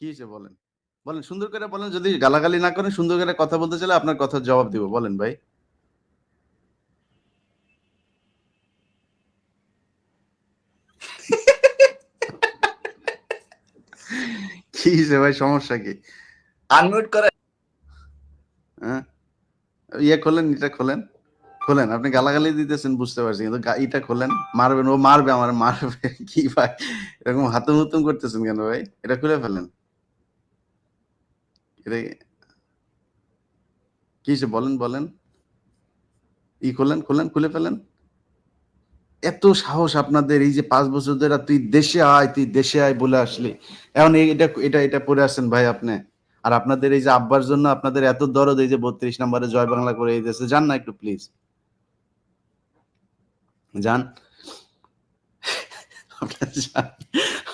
কি হয়েছে বলেন? বলেন সুন্দর করে বলেন যদি গালাগালি না করেন সুন্দর করে কথা বলতে চাইলে আপনার কথার জবাব দিব বলেন ভাই। কি হয়েছে ভাই সমস্যা কি? আনমিউট করে হ্যাঁ? ইয়ে খোলেন এটা খোলেন। খোলেন আপনি গালাগালি দিতেছেন বুঝতে পারছি কিন্তু ইটা খোলেন মারবেন ও মারবে আমার মারবে কি ভাই? এরকম হাতুম হুতুম করতেছেন কেন ভাই? এটা খুলে ফেলেন। কি হয়েছে বলেন বলেন। ই খোলেন খোলেন খুলে ফেলেন। এত সাহস আপনাদের, এই যে পাঁচ বছর ধরে তুই দেশে আয়, তুই দেশে আয় বলে আসলি। এখন এটা এটা এটা পড়ে আসছেন ভাই আপনি। আর আপনাদের এই যে আব্বার জন্য আপনাদের এত দরদ, এই যে বত্রিশ নম্বরে জয় বাংলা করে এই দেশে। যান না একটু প্লিজ যান।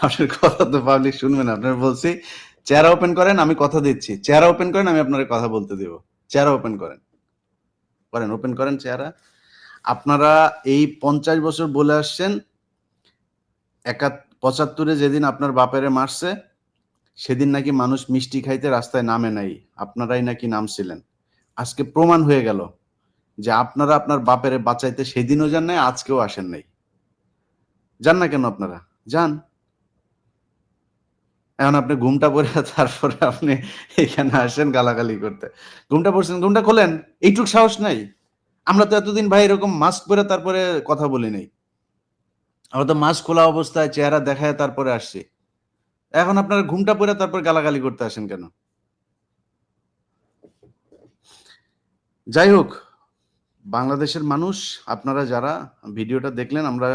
আপনার কথা তো পাবলিক শুনবেন, আপনার বলছি। চেহারা ওপেন করেন, আমি কথা দিচ্ছি। চেহারা ওপেন করেন, আমি আপনার কথা বলতে দেব। চেহারা ওপেন করেন। করেন ওপেন করেন চেহারা। আপনারা এই পঞ্চাশ বছর বলে আসছেন একা পঁচাত্তরে যেদিন আপনার বাপেরে মারছে, সেদিন নাকি মানুষ মিষ্টি খাইতে রাস্তায় নামে নাই। আপনারাই নাকি নামছিলেন। আজকে প্রমাণ হয়ে গেল যে আপনারা আপনার বাপেরে বাঁচাইতে সেদিনও যান নাই, আজকেও আসেন নাই। যান না কেন আপনারা? যান। এখন আপনি ঘুমটা পরে তারপরে আপনি এখানে আসেন গালাগালি করতে। ঘুমটা পড়ছেন, ঘুমটা খোলেন, এইটুক সাহস নাই। আমরা তো এতদিন ভাই এরকম মাস্ক পরে তারপরে কথা বলি নাই। আমরা তো মাস্ক খোলা অবস্থায় চেহারা দেখায় তারপরে আসছি। এখন আপনারা ঘুমটা পরে তারপর গালাগালি করতে আসেন কেন? যাই হোক, বাংলাদেশের মানুষ, আপনারা যারা ভিডিওটা দেখলেন, আমরা